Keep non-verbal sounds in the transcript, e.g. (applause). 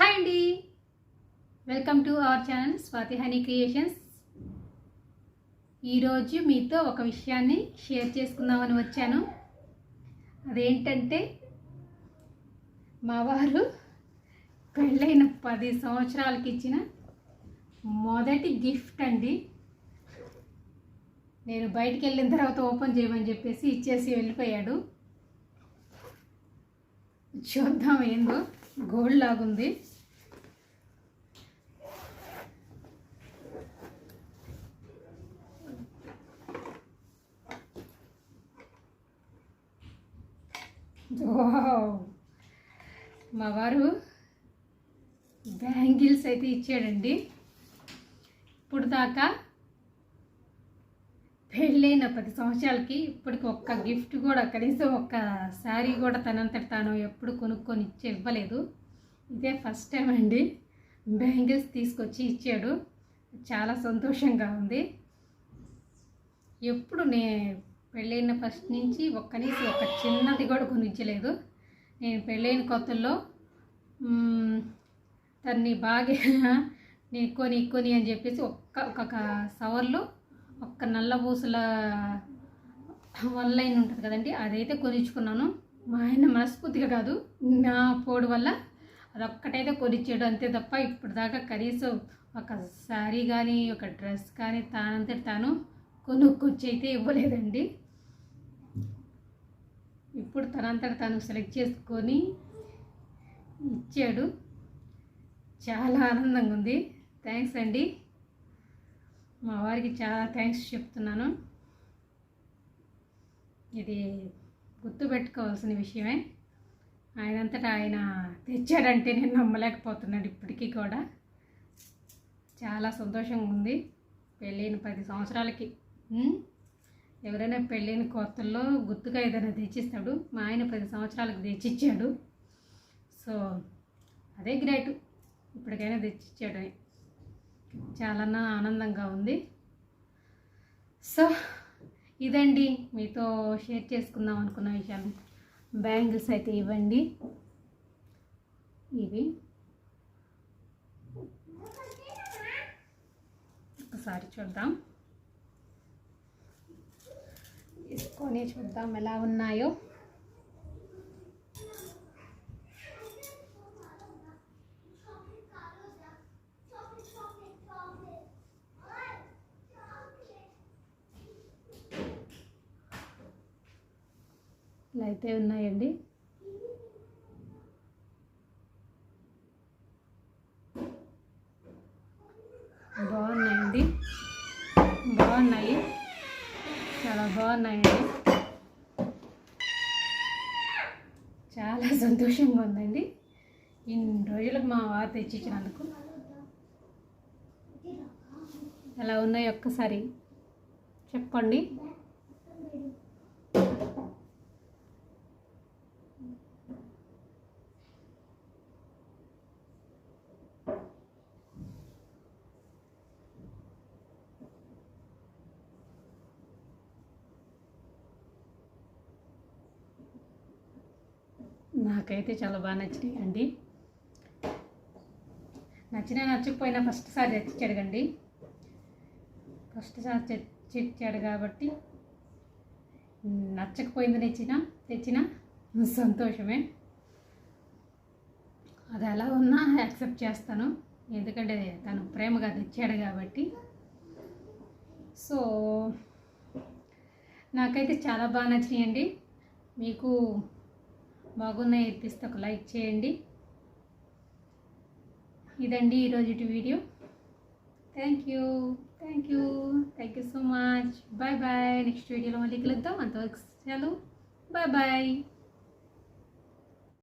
Hi అండి. Welcome to our channel Swathi honey creations ఈరోజు మీతో ఒక విషయాన్ని షేర్ చేసుకుందామని వచ్చాను. అదేంటంటే మా వారు పెళ్ళైన పది సంవత్సరాలకి ఇచ్చిన మొదటి గిఫ్ట్ అండి. నేను బయటికి వెళ్ళిన తర్వాత ఓపెన్ చేయమని చెప్పేసి ఇచ్చేసి వెళ్ళిపోయాడు. చూద్దాం ఏందో. గోల్డ్ లాగుంది. మా వారు బ్యాంగిల్స్ అయితే ఇచ్చాడండి. ఇప్పుడు దాకా పెళ్ళైన పది సంవత్సరాలకి ఇప్పటికి ఒక్క గిఫ్ట్ కూడా కనీసం ఒక్క శారీ కూడా తనంతట తాను ఎప్పుడు కొనుక్కొని ఇచ్చి ఇవ్వలేదు ఇదే ఫస్ట్ టైం అండి. బ్యాంగిల్స్ తీసుకొచ్చి ఇచ్చాడు. చాలా సంతోషంగా ఉంది. ఎప్పుడు నే పెళ్ళైన ఫస్ట్ నుంచి ఒక్కనేసి ఒక చిన్నది కూడా కొనిచ్చలేదు. నేను పెళ్ళైన కొత్తల్లో తన్ని బాగా (laughs) నేను కొని కొని అని చెప్పేసి ఒక్క ఒక్కొక్క సవర్లో ఒక్క నల్ల పూసల వన్ లైన్ ఉంటుంది కదండి అదైతే కొనిచ్చుకున్నాను. మా ఆయన మనస్ఫూర్తిగా కాదు నా పోడు వల్ల అదొక్కటైతే కొనిచ్చాడు అంతే తప్ప ఇప్పుడు దాకా కనీసం ఒక శారీ కానీ ఒక డ్రెస్ కానీ తానంతటి తాను కొనుక్కొచ్చి అయితే ఇవ్వలేదండి. ఇప్పుడు తనంతట తాను సెలెక్ట్ చేసుకొని ఇచ్చాడు. చాలా ఆనందంగా ఉంది. థ్యాంక్స్ అండి. మా వారికి చాలా థ్యాంక్స్ చెప్తున్నాను. ఇది గుర్తుపెట్టుకోవాల్సిన విషయమే. ఆయనంతటా ఆయన తెచ్చాడంటే నేను నమ్మలేకపోతున్నాను ఇప్పటికీ కూడా. చాలా సంతోషంగా ఉంది. పెళ్ళైన పది సంవత్సరాలకి ఎవరైనా పెళ్ళైన కొత్తల్లో గుర్తుగా ఏదైనా తెచ్చిస్తాడు. మా ఆయన పది సంవత్సరాలకు తెచ్చిచ్చాడు. సో అదే గ్రేట్. ఇప్పటికైనా తెచ్చిచ్చాడు చాలా ఆనందంగా ఉంది. సో ఇదండి మీతో షేర్ చేసుకుందాం అనుకున్న విషయాలు. బ్యాంగిల్స్ అయితే ఇవ్వండి. ఇవి. ఒకసారి చూద్దాం. తీసుకొని చూద్దాం ఎలా ఉన్నాయో. ఇలా అయితే ఉన్నాయండి. బాగున్నాయండి. బాగున్నాయి. చాలా బాగున్నాయండి. చాలా సంతోషంగా ఉందండి. ఇన్ని రోజులకు మా వారు తెచ్చిచ్చినందుకు. ఎలా ఉన్నాయి ఒక్కసారి చెప్పండి. నాకైతే చాలా బాగా నచ్చినాయి అండి. నచ్చినా నచ్చకపోయినా ఫస్ట్ సారి తెచ్చాడు కండి ఫస్ట్ సారి తెచ్చిచ్చాడు కాబట్టి నచ్చకపోయింది తెచ్చిన తెచ్చిన సంతోషమే. అది ఎలా ఉన్నా యాక్సెప్ట్ చేస్తాను. ఎందుకంటే తను ప్రేమగా తెచ్చాడు కాబట్టి. సో నాకైతే చాలా బాగా నచ్చినాయండి. మీకు బాగున్నాయి ఎత్తిస్తే ఒక లైక్ చేయండి. ఇదండి ఈరోజు video. Thank you. Thank you. Thank you so much. Bye bye. Next వీడియోలో మళ్ళీ కలుద్దాం. అంతవరకు సెలవు. Bye bye.